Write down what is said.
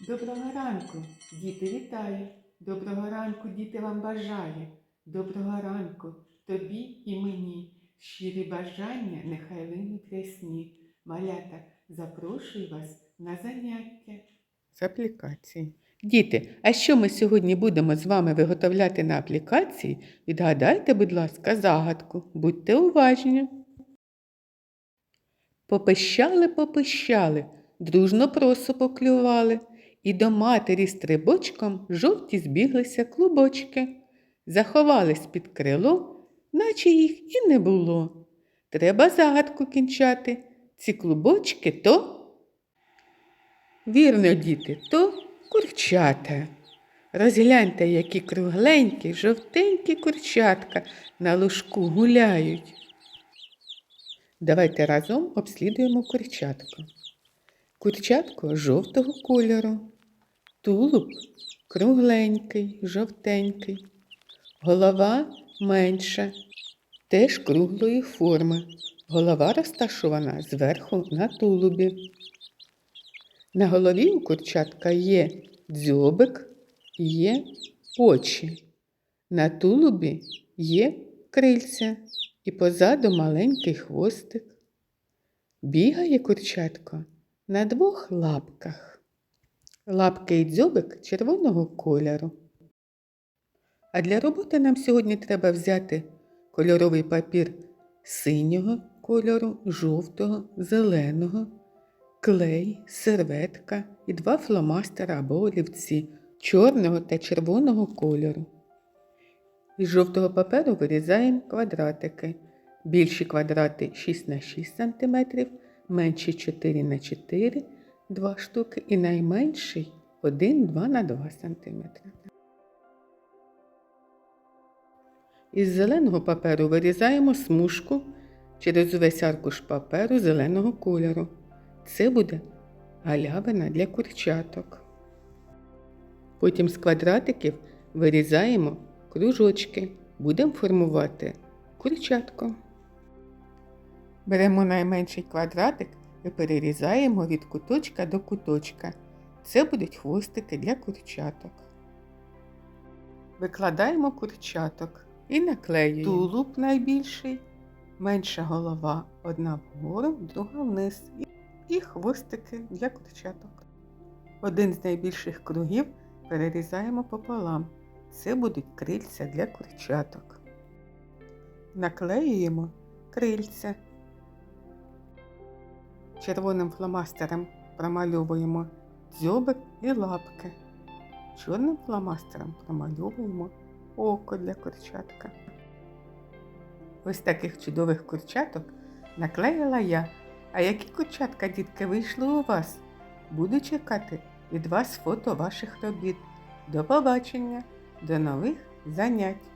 Доброго ранку, діти вітаю. Доброго ранку, діти вам бажає. Доброго ранку тобі і мені. Щирі бажання нехай линуть рясні. Малята, запрошую вас на заняття. З аплікації. Діти, а що ми сьогодні будемо з вами виготовляти на аплікації? Відгадайте, будь ласка, загадку. Будьте уважні. Попищали, попищали, дружно просо поклювали, і до матері стрибочком жовті збіглися клубочки. Заховались під крило, наче їх і не було. Треба загадку кінчати. Ці клубочки то. Вірно, діти, то курчата. Розгляньте, які кругленькі, жовтенькі курчатка на лужку гуляють. Давайте разом обслідуємо курчатку. Курчатко жовтого кольору, тулуб кругленький, жовтенький, голова менша, теж круглої форми. Голова розташована зверху на тулубі. На голові у курчатка є дзьобик, є очі. На тулубі є крильця і позаду маленький хвостик. Бігає курчатко на двох лапках. Лапки і дзьобик червоного кольору. А для роботи нам сьогодні треба взяти кольоровий папір синього кольору, жовтого, зеленого, клей, серветка і два фломастера або олівці чорного та червоного кольору. Із жовтого паперу вирізаємо квадратики. Більші квадрати 6 на 6 см, менші 4 на 4 2 штуки і найменший 1-2 на 2 см. Із зеленого паперу вирізаємо смужку через увесь аркуш паперу зеленого кольору. Це буде галявина для курчаток. Потім з квадратиків вирізаємо кружочки. Будемо формувати курчатко. Беремо найменший квадратик і перерізаємо від куточка до куточка. Це будуть хвостики для курчаток. Викладаємо курчаток і наклеюємо. Тулуб найбільший, менша голова одна вгору, друга вниз. І хвостики для курчаток. Один з найбільших кругів перерізаємо пополам. Це будуть крильця для курчаток. Наклеюємо крильця. Червоним фломастером промальовуємо дзьобик і лапки. Чорним фломастером промальовуємо око для курчатка. Ось таких чудових курчаток наклеїла я. А які курчатка, дітки, вийшли у вас? Буду чекати від вас фото ваших робіт. До побачення, до нових занять!